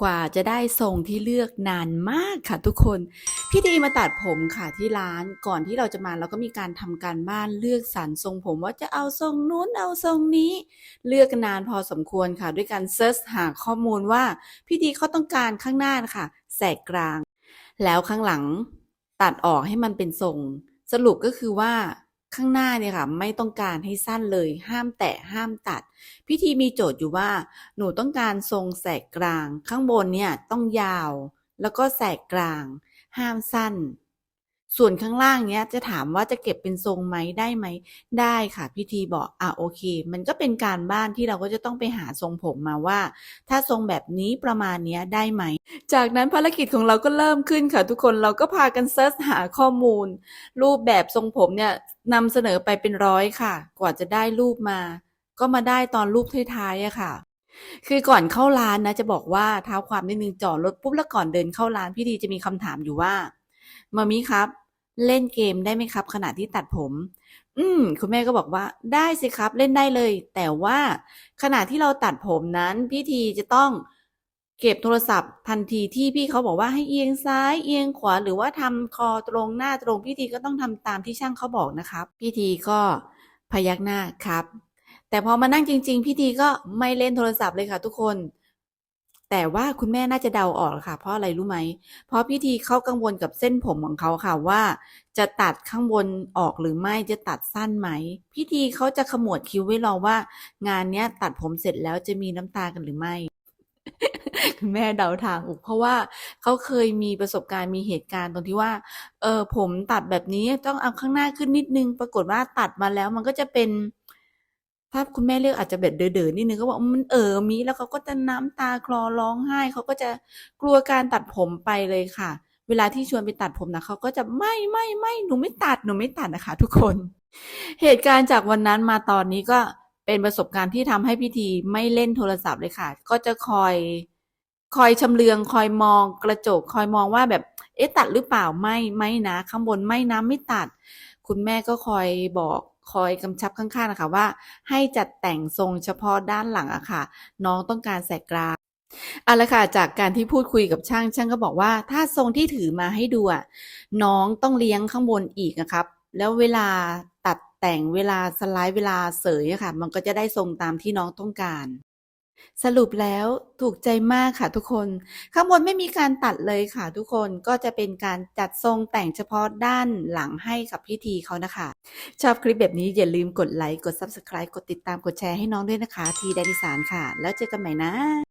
กว่าจะได้ทรงที่เลือกนานมากค่ะทุกคน พี่ดีมาตัดผมค่ะที่ร้านก่อนที่เราจะมาเราก็มีการทำการบ้านเลือกสรรทรงผมว่าจะเอาทรงนู้นเอาทรงนี้ เลือกกันนานพอสมควรค่ะ ด้วยการเซิร์ชหาข้อมูลว่าพี่ดีเขาต้องการข้างหน้านะคะแสกกลาง แล้วข้างหลังตัดออกให้มันเป็นทรง สรุปก็คือว่า ข้างหน้าเนี่ยค่ะไม่ต้องการให้สั้นเลยห้ามแตะห้ามตัด พิธีมีโจทย์อยู่ว่า หนูต้องการทรงแสกกลาง ข้างบนเนี่ยต้องยาว แล้วก็แสกกลาง ห้ามสั้น ส่วนข้างล่างเนี้ยจะถามว่าจะเก็บเป็นทรงไหมได้ไหมได้ค่ะพิธีบอกอะโอเค มันก็เป็นการบ้านที่เราก็จะต้องไปหาทรงผมมาว่า ถ้าทรงแบบนี้ประมาณเนี้ยได้ไหม จากนั้นภารกิจของเราก็เริ่มขึ้นค่ะ ทุกคนเราก็พากันเซิร์ชหาข้อมูล รูปแบบทรงผมเนี่ยนำเสนอไปเป็นร้อยค่ะ กว่าจะได้รูปมา ก็มาได้ตอนรูปท้ายๆอะค่ะคือก่อนเข้าร้านนะจะบอกว่าเท้าความนิดนึงจอดรถปุ๊บแล้วก่อนเดินเข้าร้านพี่ดีจะมีคำถามอยู่ว่ามามิครับ เล่นเกมได้ไหมครับ ขณะที่ตัดผม อืม คุณแม่ก็บอกว่า ได้สิครับ เล่นได้เลย แต่ว่าขณะที่เราตัดผมนั้น พี่ทีจะต้องเก็บโทรศัพท์ทันทีที่พี่เขาบอกว่าให้เอียงซ้ายเอียงขวาหรือว่าทำคอตรงหน้าตรงพี่ทีก็ต้องทำตามที่ช่างเขาบอกนะครับ พี่ทีก็พยักหน้าครับ แต่พอมานั่งจริง ๆ พี่ทีก็ไม่เล่นโทรศัพท์เลยค่ะทุกคน แต่ว่าคุณแม่น่าจะเดาออกค่ะ เพราะอะไรรู้ไหม เพราะพี่ทีเขากังวลกับเส้นผมของเขาค่ะว่า จะตัดข้างบนออกหรือไม่จะตัดสั้นไหมพี่ทีเขาจะขมวดคิ้วไว้รอว่า งานเนี้ยตัดผมเสร็จแล้วจะมีน้ำตากันหรือไม่คุณแม่เดาทางอุกเพราะว่าเขาเคยมีประสบการณ์มีเหตุการณ์ตรงที่ว่า เออผมตัดแบบนี้ต้องเอาข้างหน้าขึ้นนิดนึง ปรากฏว่าตัดมาแล้วมันก็จะเป็น ถ้าคุณแม่เลือกอาจจะแบบเด๋อๆนิดนึงก็บอกมันเออมีแล้วเขาก็จะน้ำตาคลอร้องไห้เขาก็จะกลัวการตัดผมไปเลยค่ะ เวลาที่ชวนไปตัดผมนะเขาก็จะไม่ไม่ไม่หนูไม่ตัดหนูไม่ตัดนะคะ ทุกคน เหตุการณ์จากวันนั้นมาตอนนี้ก็เป็นประสบการณ์ที่ทำให้พิธีไม่เล่นโทรศัพท์เลยค่ะ ก็จะคอย คอยชำเลืองคอยมองกระจกคอยมองว่าแบบเอ๊ะตัดหรือเปล่าไม่ไม่นะ ข้างบนไม่นะไม่ตัด คุณแม่ก็คอยบอก คอยกำชับข้างๆนะคะว่า ให้จัดแต่งทรงเฉพาะด้านหลังอะค่ะ น้องต้องการแสกกลางเอาละค่ะจากการที่พูดคุยกับช่างช่างก็บอกว่า ถ้าทรงที่ถือมาให้ดูอะน้องต้องเลี้ยงข้างบนอีกนะครับ แล้วเวลาตัดแต่งเวลาสไลด์เวลาเสยอะค่ะ มันก็จะได้ทรงตามที่น้องต้องการ สรุปแล้วถูกใจมากค่ะทุกคน ข้างบนไม่มีการตัดเลยค่ะทุกคนก็จะเป็นการจัดทรงแต่งเฉพาะด้านหลังให้กับพิธีเขานะคะ ชอบคลิปแบบนี้อย่าลืมกดไลค์ กด Subscribe กดติดตามกดแชร์ให้น้องด้วยนะคะ ทีแดนิสานค่ะ แล้วเจอกันใหม่นะ